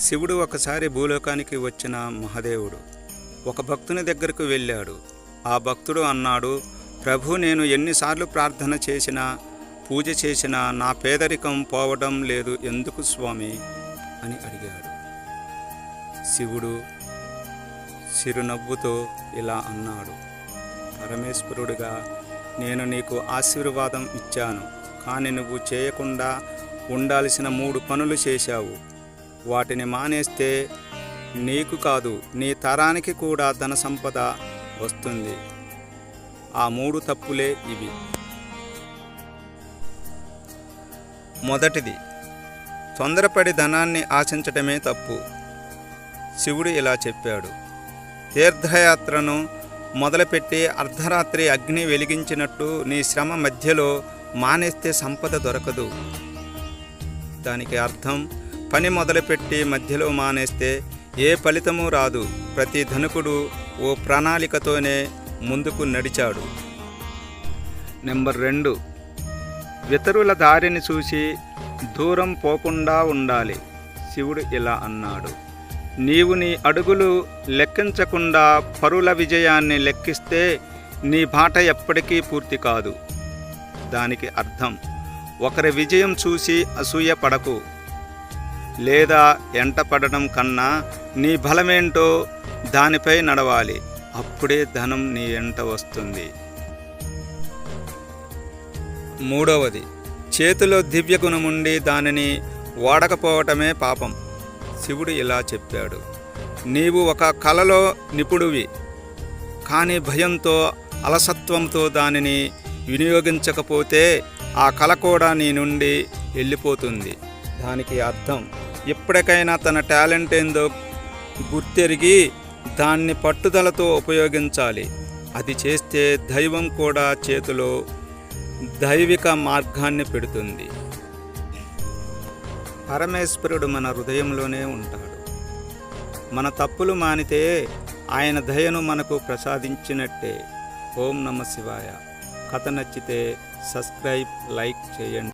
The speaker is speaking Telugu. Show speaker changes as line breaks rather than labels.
శివుడు ఒకసారి భూలోకానికి వచ్చిన మహదేవుడు. ఒక భక్తుని దగ్గరకు వెళ్ళాడు. ఆ భక్తుడు అన్నాడు ప్రభు నేను ఎన్నిసార్లు ప్రార్థన చేసినా పూజ చేసినా నా పేదరికం పోవడం లేదు. ఎందుకు స్వామి అని అడిగాడు. శివుడు చిరునవ్వుతో ఇలా అన్నాడు పరమేశ్వరుడిగా నేను నీకు ఆశీర్వాదం ఇచ్చాను. కానీ నువ్వు చేయకుండా ఉండాల్సిన మూడు పనులు చేశావు. వాటిని మానేస్తే నీకు కాదు నీ తరానికి కూడా ధన సంపద వస్తుంది. ఆ మూడు తప్పులే ఇవి. మొదటిది తొందరపడి ధనాన్ని ఆశించటమే తప్పు. శివుడు ఇలా చెప్పాడు. తీర్థయాత్రను మొదలుపెట్టి అర్ధరాత్రి అగ్ని వెలిగించినట్టు నీ శ్రమ మధ్యలో మానేస్తే సంపద దొరకదు. దానికి అర్థం పని మొదలుపెట్టి మధ్యలో మానేస్తే ఏ ఫలితమూ రాదు. ప్రతి ధనుకుడు ఓ ప్రణాళికతోనే ముందుకు నడిచాడు. నెంబర్ రెండు. ఇతరుల దారిని చూసి దూరం పోకుండా ఉండాలి. శివుడు ఇలా అన్నాడు. నీవు నీ అడుగులు లెక్కించకుండా పరుల విజయాన్ని లెక్కిస్తే నీ బాట ఎప్పటికీ పూర్తి కాదు. దానికి అర్థం. ఒకరి విజయం చూసి అసూయ పడకు. లేదా ఎంటపడడం కన్నా నీ బలమేంటో దానిపై నడవాలి. అప్పుడే ధనం నీ ఎంట వస్తుంది. మూడవది చేతిలో దివ్య గుణముండి దానిని వాడకపోవటమే పాపం. శివుడు ఇలా చెప్పాడు నీవు ఒక కళలో నిపుణువి కానీ భయంతో అలసత్వంతో దానిని వినియోగించకపోతే ఆ కళ కూడా నీ నుండి వెళ్ళిపోతుంది. దానికి అర్థం ఎప్పటికైనా తన టాలెంట్ ఏందో గుర్తెరిగి దాన్ని పట్టుదలతో ఉపయోగించాలి. అది చేస్తే దైవం కూడా చేతిలో దైవిక మార్గాన్ని పెడుతుంది. పరమేశ్వరుడు మన హృదయంలోనే ఉంటాడు. మన తప్పులు మానితే ఆయన దయను మనకు ప్రసాదించినట్టే. ఓం నమ శివాయ. కథ నచ్చితే సబ్స్క్రైబ్ లైక్ చేయండి.